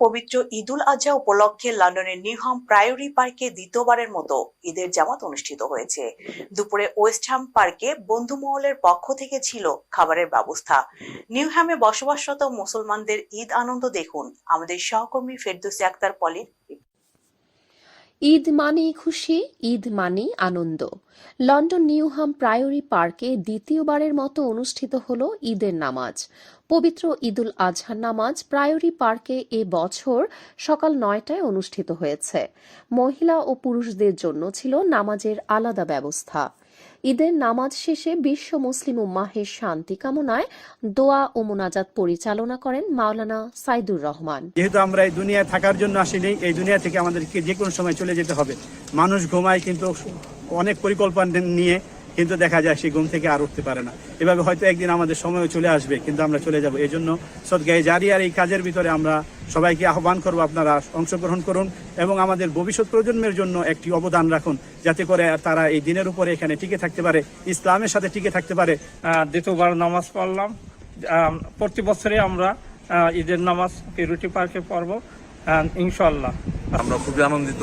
পবিত্র ঈদুল আজহা উপলক্ষে লন্ডনের নিউহাম প্রায়োরি পার্কে দ্বিতীয়বারের মতো ঈদের জামাত অনুষ্ঠিত হয়েছে। দুপুরে ওয়েস্টহাম পার্কে বন্ধুমহলের পক্ষ থেকে ছিল খাবারের ব্যবস্থা। নিউহ্যামে বসবাসরত মুসলমানদের ঈদ আনন্দ দেখুন। আমাদের সহকর্মী ফেরদৌসি আক্তার পলির ঈদ মানেই খুশি, ঈদ মানেই আনন্দ। লন্ডন নিউহাম প্রায়োরি পার্কে দ্বিতীয়বারের মতো অনুষ্ঠিত হল ঈদের নামাজ। পবিত্র ঈদুল আজহার নামাজ প্রায়োরি পার্কে এ বছর সকাল নয়টায় অনুষ্ঠিত হয়েছে। মহিলা ও পুরুষদের জন্য ছিল নামাজের আলাদা ব্যবস্থা। ঈদের নামাজ শেষে বিশ্ব মুসলিম উম্মাহের শান্তি কামনায় দোয়া ও মোনাজাত পরিচালনা করেন মাওলানা সাইদুর রহমান। যেহেতু আমরা এই দুনিয়ায় থাকার জন্য আসিনি, এই দুনিয়া থেকে আমাদেরকে যে কোনো সময় চলে যেতে হবে। মানুষ ঘুমায় কিন্তু অনেক পরিকল্পনা নিয়ে কিন্তু দেখা যায় সেই ঘুম থেকে আর উঠতে পারে না। এভাবে হয়তো একদিন আমাদের সময়ও চলে আসবে, কিন্তু আমরা চলে যাব। এই জন্য সদগায়ে জারি আর এই কাজের ভিতরে আমরা সবাইকে আহ্বান করব আপনারা অংশগ্রহণ করুন এবং আমাদের ভবিষ্যৎ প্রজন্মের জন্য একটি অবদান রাখুন যাতে করে তারা এই দিনের উপরে এখানে টিকে থাকতে পারে ইসলামের সাথে টিকে থাকতে পারে। দ্বিতীয়বার নামাজ পড়লাম। প্রতি বছরে আমরা ঈদের নামাজ পিরুটি পার্কে পড়ব ইনশাল্লাহ আমরা খুবই আনন্দিত।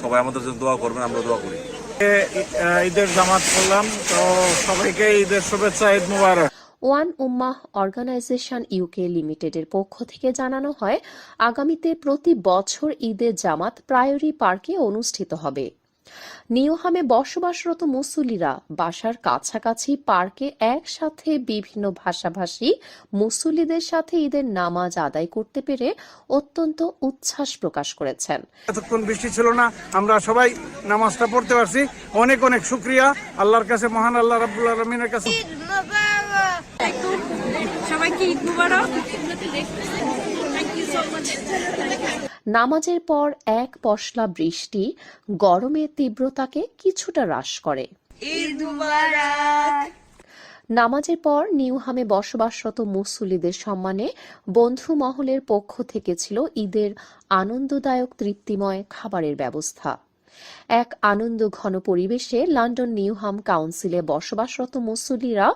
সবাই আমাদের জন্য দোয়া করবেন আমরা দোয়া করি। ঈদের জামাত করলাম তো সবাইকে ঈদের শুভেচ্ছা ঈদ মুবারক। ওয়ান উম্মাহ অর্গানাইজেশন ইউকে লিমিটেডের পক্ষ থেকে জানানো হয় আগামীতে প্রতি বছর ঈদের জামাত প্রায়োরি পার্কে অনুষ্ঠিত হবে। নিউহামে বসবাসরত মুসল্লিরা বাসার কাছাকাছি পার্কে একসাথে বিভিন্ন ভাষাভাষী মুসল্লিদের সাথে ঈদের নামাজ আদায় করতে পেরে অত্যন্ত উচ্ছ্বাস প্রকাশ করেছেন। এতক্ষণ বৃষ্টি ছিল না আমরা সবাই নামাজটা পড়তে পারছি। অনেক অনেক শুক্রিয়া আল্লাহর কাছে মহান আল্লাহ রাব্বুল আলমিনের কাছে। ঈদ মুবারক নামাজের পর এক পশলা বৃষ্টি গরমের তীব্রতাকে কিছুটা হ্রাস করে। নামাজের পর নিউহামে বসবাসরত মুসল্লিদের সম্মানে বন্ধু মহলের পক্ষ থেকে ছিল ঈদের আনন্দদায়ক তৃপ্তিময় খাবারের ব্যবস্থা। এক আনন্দ ঘন পরিবেশে লন্ডন নিউহাম কাউন্সিলে বসবাসরত মুসল্লিরা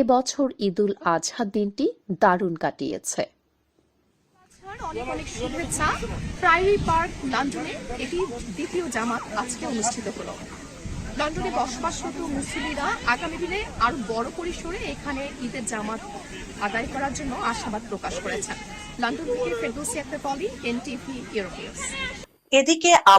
এবছর ঈদুল আজহার দিনটি দারুণ কাটিয়েছে। অনেক অনেক শুভেচ্ছা। প্রাইরি পার্ক লন্ডনে এটি দ্বিতীয় জামাত আজকে অনুষ্ঠিত হলো। লন্ডনে বসবাসরত মুসলিমরা আগামী দিনে আরও বড় পরিসরে এখানে ঈদের জামাত আদায় করার জন্য আশাবাদ প্রকাশ করেছেন। লন্ডন থেকে ফেরদৌসি আক্তার পলি এনটিভি ইউরোপিয়াস এদিকে